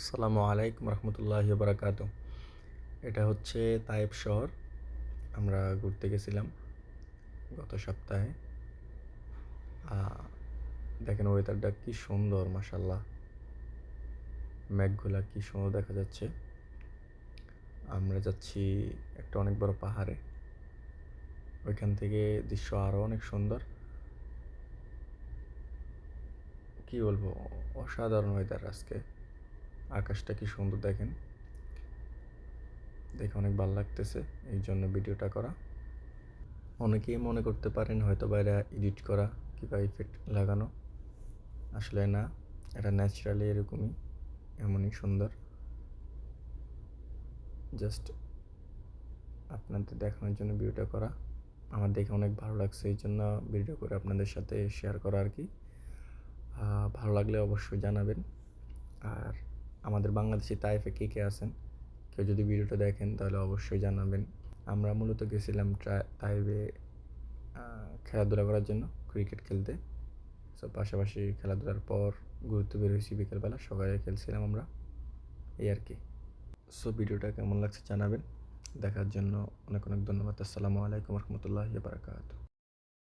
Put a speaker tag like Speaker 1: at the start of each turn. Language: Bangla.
Speaker 1: আসসালামু আলাইকুম রহমতুল্লাহ বারাকাতু এটা হচ্ছে তায়েব শহর। আমরা ঘুরতে গেছিলাম গত সপ্তাহে। দেখেন ওয়েদারটা কি সুন্দর মাসাল্লাহ মেঘগুলা কি সুন্দর দেখা যাচ্ছে। আমরা যাচ্ছি একটা অনেক বড় পাহাড়ে। ওইখান থেকে দৃশ্য আরও অনেক সুন্দর। কি বলব, অসাধারণ ওয়েদার আজকে। আকাশটা কি সুন্দর দেখেন। দেখে অনেক ভালো লাগতেছে, এই জন্য ভিডিওটা করা। অনেকেই মনে করতে পারেন হয়তো বা এটা এডিট করা কিংবা ইফেক্ট লাগানো। আসলে না এটা ন্যাচারালি এরকমই, এমনই সুন্দর। জাস্ট আপনাদের দেখানোর জন্য ভিডিওটা করা। আমার দেখে অনেক ভালো লাগছে, এই জন্য ভিডিও করে আপনাদের সাথে শেয়ার করা আর কি। ভালো লাগলে অবশ্যই জানাবেন। আর আমাদের বাংলাদেশি তাইফে কে কে আছেন? কেউ যদি ভিডিওটা দেখেন তাহলে অবশ্যই জানাবেন। আমরা মূলত গেছিলাম তাইফে খেলাধুলা করার জন্য ক্রিকেট খেলতে। সো পাশাপাশি খেলাধুলার পর গুরুত্ব বের হয়েছি বিকেলবেলা, সকালে খেলছিলাম আমরা। এই আর কি। সো ভিডিওটা কেমন লাগছে জানাবেন। দেখার জন্য অনেক অনেক ধন্যবাদ। আসসালামু আলাইকুম রহমতুল্লাহ বারাকাতু